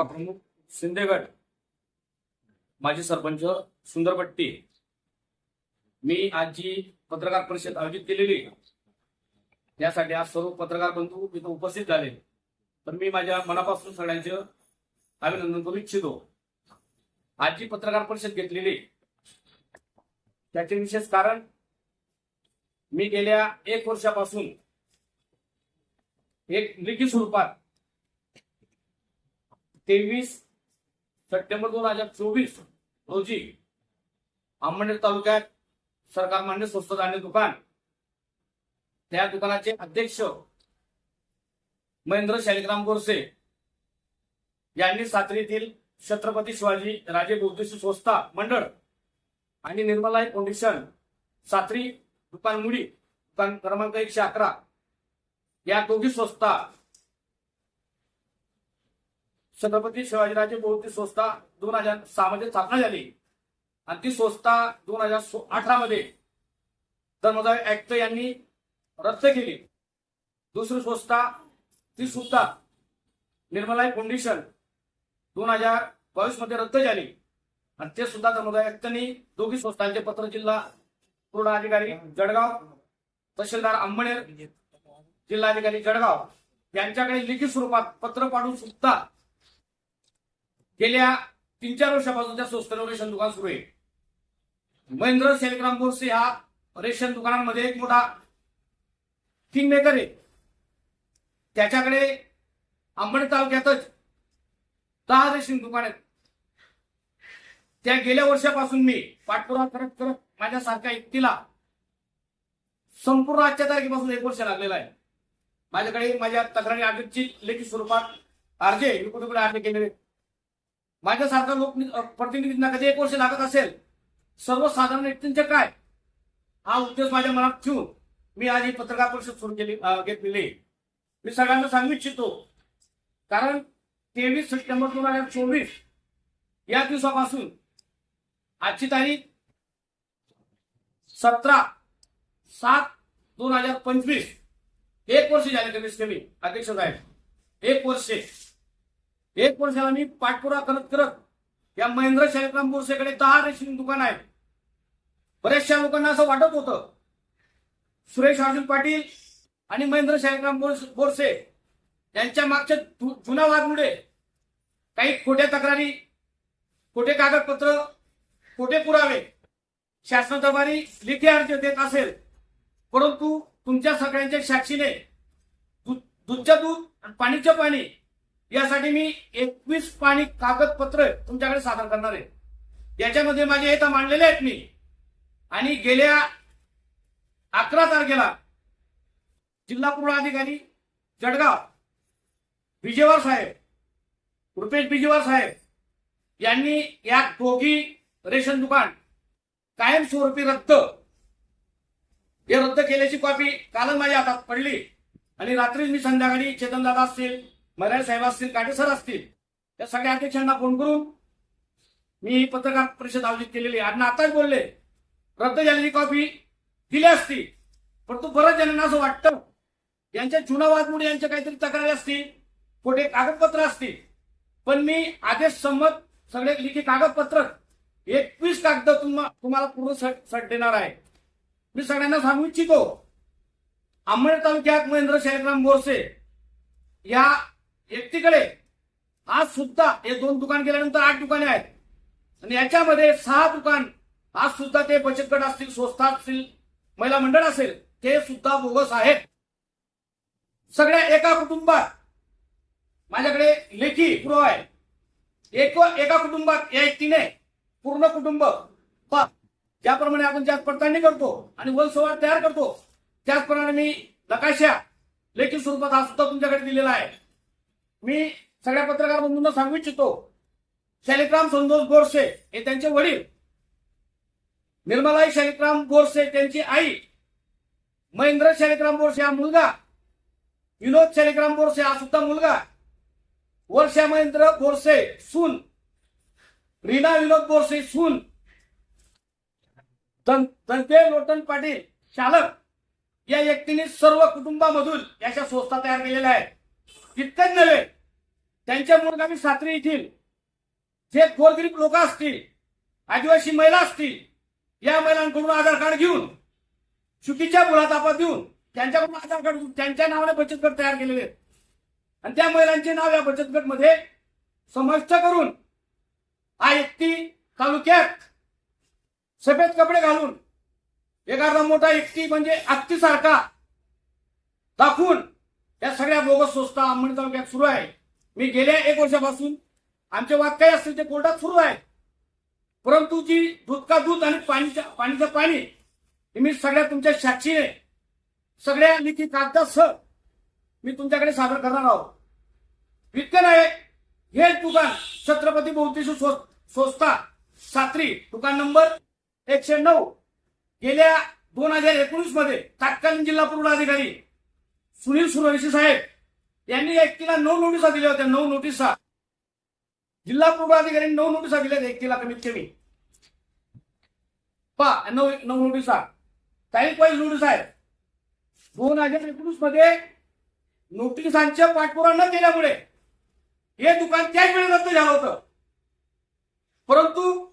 तालुका प्रमुख शिंदेगड. माजी सरपंच सुंदरपट्टी. मी आज जी पत्रकार परिषद आयोजित केलेली त्यासाठी आज सर्व पत्रकार बंधू इथं उपस्थित झाले. तर मी माझ्या मनापासून सगळ्यांचे अभिनंदन करू इच्छितो. आज जी पत्रकार परिषद घेतलेली त्याचे विशेष कारण मी गेल्या एक वर्षापासून एक लिखित स्वरूपात तेवीस सप्टेंबर दोन हजार चोवीस रोजी अंमनेर तालुक्यात सरकार मान्य स्वस्त धान्य दुकान. त्या दुकानाचे अध्यक्ष महेंद्र शालिग्राम गोरसे यांनी साक्रीतील छत्रपती शिवाजी राजे बौद्धिस्ट संस्था मंडळ आणि निर्मला फाउंडेशन सात्री दुकान मुडी दुकान क्रमांक एकशे अकरा या दोघी संस्था छत्रपती शिवाजीराजे बौद्धिक संस्था दोन हजार सहा मध्ये स्थापना झाली. आणि ती संस्था दोन हजार अठरा मध्ये धर्मदाय ऍक्ट यांनी रद्द केली. दुसरी संस्था ती सुद्धा निर्मलाय फाउंडेशन दोन हजार बावीसमध्ये रद्द झाली. आणि ते सुद्धा धर्मदाय ऍक्टनी दोघी संस्थांचे पत्र जिल्हा पूर्ण अधिकारी जळगाव तहसीलदार अंबनेर जिल्हाधिकारी जळगाव यांच्याकडे लिखित स्वरूपात पत्र पाडून सुद्धा गेल्या तीन चार वर्षापासून त्या संस्थेवर रेशन दुकान सुरू आहे. महेंद्र सेलग्राम बोरसे हा रेशन दुकानांमध्ये एक मोठा किंग मेकर आहे. त्याच्याकडे अंबड तालुक्यातच दहा रेशन दुकान आहेत. त्या गेल्या वर्षापासून मी पाठपुरावा करत करत माझ्यासारख्या व्यक्तीला संपूर्ण आजच्या तारखेपासून एक वर्ष लागलेला आहे. माझ्याकडे माझ्या तक्रारी अर्जाची लेखी स्वरूपात अर्जे इकडे अर्ज केलेले आहेत. माझ्यासारखा लोक प्रतिनिधींना कधी एक वर्ष लागत असेल? सर्वसाधारण व्यक्तींचे काय? हा उद्देश माझ्या मनात ठेवून मी आज ही पत्रकार परिषद सुरू केली घेतलेली. मी सगळ्यांना सांगू इच्छितो. कारण तेवीस सप्टेंबर दोन हजार चोवीस या दिवसापासून आजची तारीख सतरा सात दोन हजार पंचवीस. एक वर्ष झाले कमीत कमी अध्यक्ष साहेब. एक वर्ष. एक वर्षाला मी पाठपुरा करत करत या महेंद्र शालिग्राम बोरसेकडे दहा रेशन दुकान आहेत. बऱ्याचशा लोकांना असं वाटत होतं. सुरेश अर्जुन पाटील आणि महेंद्र शालिग्राम बोरसे यांच्या मागच्या जुना वादमुळे काही खोट्या तक्रारी खोटे कागदपत्र खोटे पुरावे शासन दरबारी लेखी अर्ज देत असेल. परंतु तुमच्या सगळ्यांच्या साक्षीने दूधच्या दूध आणि पाणीच्या पाणी यासाठी मी एकवीस पाणी कागदपत्र तुमच्याकडे सादर करणार आहे. याच्यामध्ये माझे हेता मांडलेले आहेत मी. आणि गेल्या अकरा तारखेला जिल्हा पूर्ण अधिकारी जळगाव साहेब रुपेश बिजेवार साहेब यांनी या दोघी रेशन दुकान कायमस्वरूपी रद्द हे रद्द केल्याची कॉपी कालच माझ्या हातात पडली. आणि रात्रीच मी संध्याकाळी चेतनदादा असतील मराठे साहेब असतील काटे सर असतील या सगळ्या अध्यक्षांना फोन करून मी पत्रकार परिषद आयोजित केलेली आहे. आणि आताच बोलले रद्द झालेली कॉपी दिली असती परंतु बऱ्याच जणांना असं वाटतं. यांच्या जुनावादमुळे यांच्या काहीतरी तक्रारी असतील खोटे कागदपत्र असतील. पण मी आदेश संमत सगळे लिखी कागदपत्र एकवीस कागद तुम्हा तुम्हाला पूर्ण सट सट देणार आहे. मी सगळ्यांना सांगू इच्छितो अंबड तालुक्यात महेंद्र शालिग्राम बोरसे या व्यक्तीकडे आज सुद्धा हे दोन दुकान केल्यानंतर आठ दुकाने आहेत. आणि याच्यामध्ये सहा दुकान आज सुद्धा ते बचत गट असतील संस्था असतील महिला मंडळ असेल ते सुद्धा बोगस आहेत. सगळ्या एका कुटुंबात माझ्याकडे लेखी पुरावा आहे. एक एका कुटुंबात या व्यक्तीने पूर्ण कुटुंब ज्याप्रमाणे आपण ज्या पडताळणी करतो आणि वलसवार तयार करतो त्याचप्रमाणे मी नकाशा लेखी स्वरूपात हा सुद्धा तुमच्याकडे दिलेला आहे. मी सगळ्या पत्रकार बंधूंना सांगू इच्छितो शालिक्राम संतोष गोरसे हे त्यांचे वडील. निर्मलाई शालिग्राम गोरसे त्यांची आई. महेंद्र शालिकराम बोरसे हा मुलगा. विनोद शालिक्राम बोरसे हा सुद्धा मुलगा. वर्षा महेंद्र बोरसे सून. रीना विनोद बोरसे सून. दं- दंते लोटन पाटील चालक. या व्यक्तीने सर्व कुटुंबामधून याच्या संस्था तयार केलेल्या आहेत. तितकंच नव्हे त्यांच्या मुलगामी सात्री येथील जे गोरगरीब लोक असतील आदिवासी महिला असतील या महिलांकडून आधार कार्ड घेऊन चुकीच्या मुलातापा देऊन त्यांच्याकडून आधार कार्ड त्यांच्या नावाने बचत गट तयार केलेले आहेत. आणि त्या महिलांचे नाव या बचत गटमध्ये समाविष्ट करून आयती तालुक्यात सफेद कपडे घालून एखादा मोठा एकटी म्हणजे आत्तीसारखा दाखवून या सगळ्या बोगस संस्था अंमणी तालुक्यात सुरू आहे. मी गेल्या एक वर्षापासून आमचे वाद काही असतील ते कोर्टात सुरू आहे. परंतु जी दूध का दूध आणि पाणीच्या पाणीचं पाणी हे मी सगळ्या तुमच्या साक्षीने सगळ्या लिखी कागदासह मी तुमच्याकडे सादर करणार आहोत. इतकं नाही हे दुकान छत्रपती बहुतेश संस्था सात्री दुकान नंबर एकशे नऊ गेल्या दोन हजार एकोणीसमध्ये तत्कालीन जिल्हा पुरवठा अधिकारी सुनील सुरवशी साहेब यांनी एकटीला नऊ नोटिसा दिल्या होत्या नऊ नोटिसा. जिल्हा पुरवठा नऊ नोटिसा दिल्या एकटीला कमीत कमी. पा नऊ नऊ नोटिसा. काही वाईज नोटीस आहेत. दोन हजार एकोणीसमध्ये नोटिसांच्या पाठपुरा न केल्यामुळे हे दुकान त्याच वेळी रद्द झालं होतं. परंतु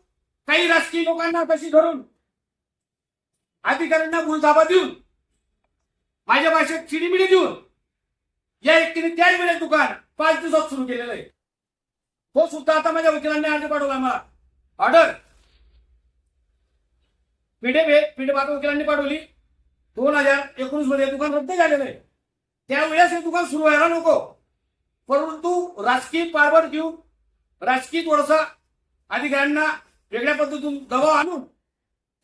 काही राजकीय लोकांना कशी धरून अधिकाऱ्यांना गुलजाबा देऊन माझ्या भाषेत चिडीमिडी देऊन या व्यक्तीने त्याच वेळेस दुकान पाच दिवसात सुरू केलेलं आहे. तो सुद्धा आता माझ्या वकिलांनी अर्ज पाठवला मला ऑर्डर पिढे पिढे पाठ वकिलांनी पाठवली. दोन हजार एकोणीसमध्ये दुकान रद्द झालेलं आहे. त्यावेळेस हे दुकान सुरू व्हायला नको. परंतु राजकीय पारवर घेऊन राजकीय थोडासा अधिकाऱ्यांना वेगळ्या पद्धतीतून दबाव आणून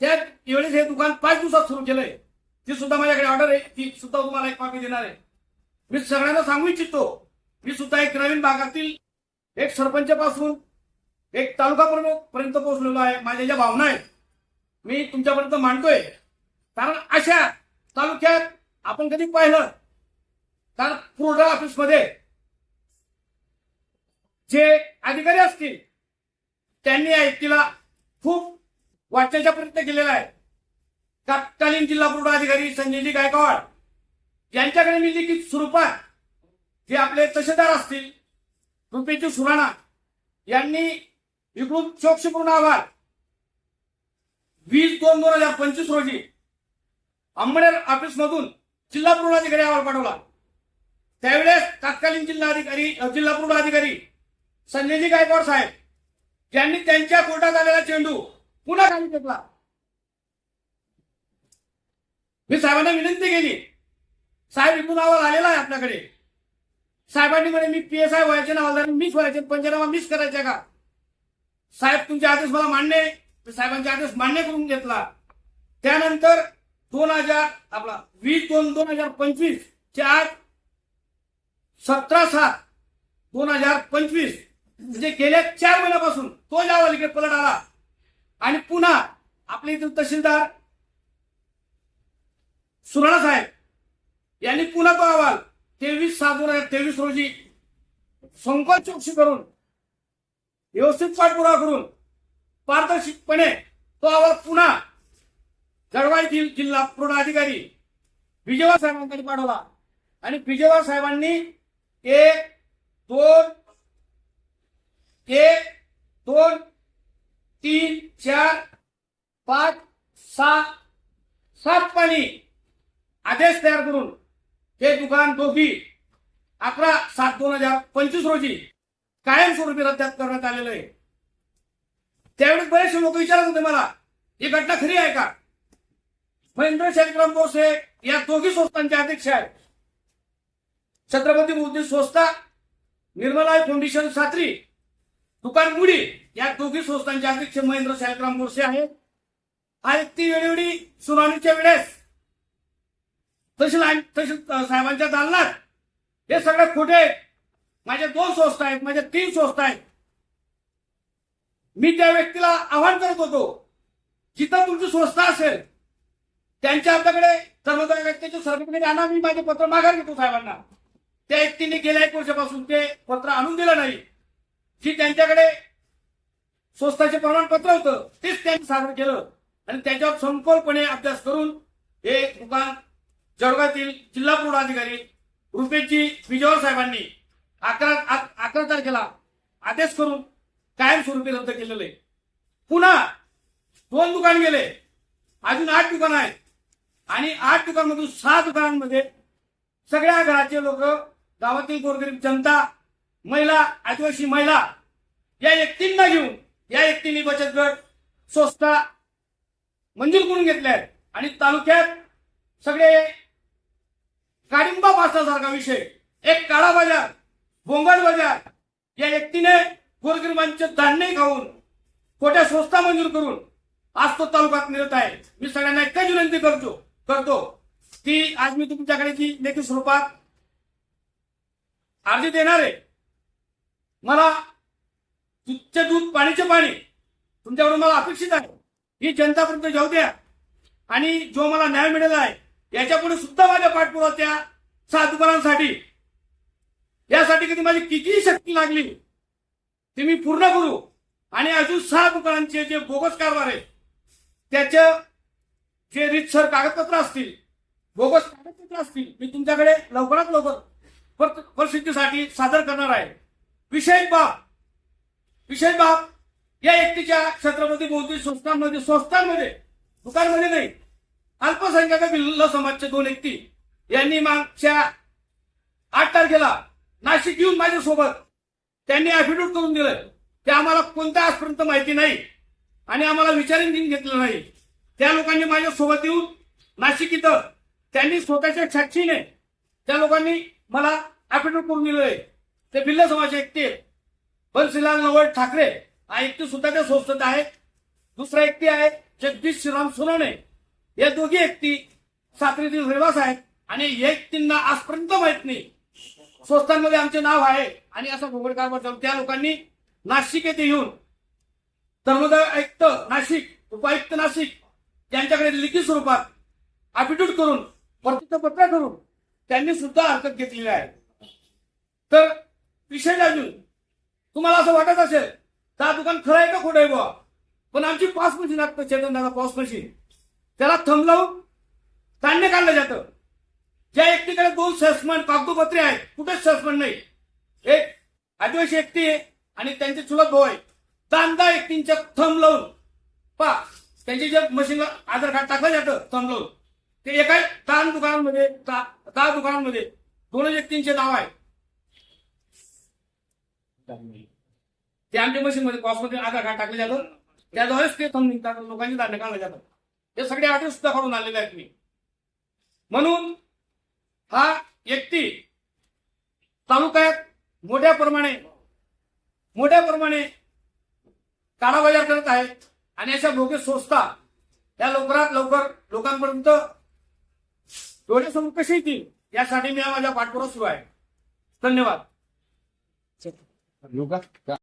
त्यावेळेस हे दुकान पाच दिवसात सुरू केलंय. ती सुद्धा माझ्याकडे ऑर्डर आहे. ती सुद्धा तुम्हाला एक कॉपी देणार आहे. मी सगळ्यांना सांगू इच्छितो. मी सुद्धा एक नवीन भागातील एक सरपंच पासून एक तालुका प्रमुख पर्यंत पोहोचलेलो आहे. माझ्या ज्या भावना आहेत मी तुमच्यापर्यंत मांडतोय. कारण अशा तालुक्यात आपण कधी पाहिलं कारण पुरवठा ऑफिसमध्ये जे अधिकारी असतील त्यांनी या व्यक्तीला खूप वाचण्याचा प्रयत्न केलेला आहे. तत्कालीन जिल्हा पुरवठा अधिकारी संजयजी गायकवाड यांच्याकडे मी लिखित स्वरूपात जे आपले तसेदार असतील रुपेची सुराणा यांनी इकडून चोक्षपूर्ण आभार. वीस दोन दोन हजार पंचवीस रोजी अंबनेर ऑफिस मधून जिल्हा पुरवठा अधिकारी अहवाल पाठवला. त्यावेळेस तत्कालीन जिल्हाधिकारी अधिकारी जिल्हा पुरवठा अधिकारी संजयजी गायकवाड साहेब यांनी त्यांच्या कोर्टात आलेला चेंडू पुन्हा खाली फेकला मी साहेबांना विनंती केली साहेब इथून अहवाल आलेला आहे आपल्याकडे. साहेबांनी म्हणे मी पी एस आय व्हायचे ना मिस व्हायचे पंचनामा मिस करायचे का? साहेब तुमचे आदेश मला मान्य आहे. साहेबांचे आदेश मान्य करून घेतला. त्यानंतर दोन हजार आपला वीस दोन दोन हजार पंचवीस चार सतरा सात दोन हजार पंचवीस म्हणजे गेल्या चार महिन्यापासून तो अहवाल इकडे पलट आला. आणि पुन्हा आपले इथं तहसीलदार सुराणा साहेब यांनी पुन्हा तो अहवाल तेवीस सातवर तेवीस रोजी संकोच चौकशी करून व्यवस्थित पाठपुरावा करून पारदर्शकपणे तो अहवाल पुन्हा गडवाई जिल- जिल्हा पूर्ण अधिकारी विजयवा साहेबांकडे पाठवला. आणि विजयवा साहेबांनी एक दोन एक दोन तीन चार पाच सहा सात पाणी आदेश तयार करून हे दुकान दोघी. अकरा सात दोन हजार पंचवीस रोजी कायमस्वरूपी रद्द करण्यात आलेलं आहे. त्यावेळेस बरेचसे लोक विचारत होते मला ही घटना खरी आहे का? महेंद्र शेखराम बोस हे या दोघी संस्थांचे अध्यक्ष आहेत. छत्रपती बुद्धी संस्था निर्मला फाउंडेशन सात्री दुकान मुडी या दोघी संस्थांचे अध्यक्ष महेंद्र शालकराम बोरसे आहेत. हा व्यक्ती वेळोवेळी सुनावणीच्या वेळेस तहसील तहसील साहेबांच्या दालनात. हे सगळे खोटे माझ्या दोन संस्था आहेत माझ्या तीन संस्था आहेत. मी त्या व्यक्तीला आव्हान करत होतो. जिथं तुमची संस्था असेल त्यांच्या आपल्याकडे सर्वोदय व्यक्तीचे सर्टिफिकेट आणा मी माझे पत्र माघार घेतो साहेबांना. त्या व्यक्तीने गेल्या एक वर्षापासून ते पत्र आणून दिलं नाही. जी त्यांच्याकडे संस्थाचे प्रमाणपत्र होतं तेच त्यांनी सादर केलं. आणि त्याच्यावर संकोलपणे अभ्यास करून हे दुकान जळगावातील जिल्हा पूर्णाधिकारी रुपेशजी विजयवर साहेबांनी अकरा अकरा तारखेला आदेश करून कायमस्वरूपी रद्द केलेलं. आहे पुन्हा दोन दुकान गेले. अजून आठ दुकान आहेत. आणि आठ दुकानमधून सहा दुकानांमध्ये सगळ्या घराचे लोक गावातील गोरगरीब जनता महिला आदिवासी महिला या व्यक्तींना घेऊन या व्यक्तींनी बचत गट संस्था मंजूर करून घेतल्या आहेत. आणि तालुक्यात सगळे काडिंबा पासण्यासारखा विषय. एक काळा बाजार बोंगाल बाजार. या व्यक्तीने गोरगरिबांचे धान्य खाऊन खोट्या संस्था मंजूर करून आज तो तालुक्यात मिळत आहे. मी सगळ्यांना एकच विनंती करतो करतो की आज मी तुमच्याकडे जी लेखी स्वरूपात अर्ज देणार आहे. मला दूधचे दूध पाणीचे पाणी तुमच्याकडून मला अपेक्षित आहे. ही जनतापर्यंत जाऊ द्या. आणि जो मला न्याय मिळाला आहे याच्यापुढे सुद्धा माझ्या पाठपुरावा त्या सहा दुकानांसाठी यासाठी कधी माझी कितीही शक्ती लागली ती मी पूर्ण करू. आणि अजून सहा दुकानांचे जे बोगस कारभार आहे त्याचं जे रितसर कागदपत्र असतील बोगस कागदपत्र असतील मी तुमच्याकडे लवकरात लवकर पर- परिस्थितीसाठी सादर करणार आहे. विषय बाब विषय बाब या व्यक्तीच्या क्षेत्रामध्ये बौद्धिक संस्थांमध्ये संस्थांमध्ये दुकानमध्ये नाही. अल्पसंख्याक भिल्ल समाजचे दोन व्यक्ती यांनी मागच्या आठ तारखेला नाशिक येऊन माझ्यासोबत त्यांनी अफिडेव्हिट करून दिलं ते आम्हाला कोणत्या आजपर्यंत माहिती नाही आणि आम्हाला विचारून घेऊन घेतलं नाही. त्या लोकांनी माझ्यासोबत येऊन नाशिक इथं त्यांनी स्वतःच्या साक्षीने त्या लोकांनी मला अफिडेव्हिट करून दिलं आहे ते भिल्ल समाज व्यक्ती आहेत. नवळ ठाकरे हा व्यक्ती सुद्धा त्या संस्थेत आहे. दुसरा व्यक्ती आहे जगदीश श्रीराम सोनवणे या दोघी व्यक्ती साखरेतील रहिवास आहेत आणि एक व्यक्तींना आजपर्यंत माहीत नाही. स्वस्तांमध्ये आमचे नाव आहे आणि असा भोगड कारभार चालू. त्या लोकांनी नाशिक येथे येऊन धर्मदाय आयुक्त नाशिक उपायुक्त नाशिक यांच्याकडे लिखित स्वरूपात अपिट्यूट करून प्रतिज्ञापत्र करून त्यांनी सुद्धा हरकत घेतलेली आहे. तर विषय अजून तुम्हाला असं वाटत असेल तर दुकान खरं आहे का खोटं आहे बुवा? पण आमची पास मशीन लागतं चेतन दादा पास मशीन. त्याला थंबलावून तांडणे धान्य काढलं जातं. ज्या व्यक्तीकडे दोन सेल्समॅन कागदोपत्रे आहेत कुठेच सेल्समॅन नाही. एक आदिवासी व्यक्ती आहे आणि त्यांचे चुलत भाऊ आहे. दांदा व्यक्तींच्या थंब लावून पा त्यांचे जे मशीनला आधार कार्ड टाकलं जातं थंब लावून. ते एका दान दुकानांमध्ये दहा दुकानांमध्ये दोन व्यक्तींचे नाव आहे. ते आमच्या मशीनमध्ये कॉस्टमध्ये आधार कार्ड टाकलं जातं. त्याद्वारेच ते थंब निघतात लोकांची दांडे काढलं जातं. हे सगळे आठवड सुद्धा करून आलेले आहेत मी. म्हणून हा व्यक्ती तालुक्यात मोठ्या प्रमाणे मोठ्या प्रमाणे काळाबाजार करत आहेत आणि अशा भोगे संस्था या लवकरात लवकर लोकांपर्यंत डोळ्यासमोर कशी येतील यासाठी मी हा माझा पाठपुरावा सुरू आहे. धन्यवाद.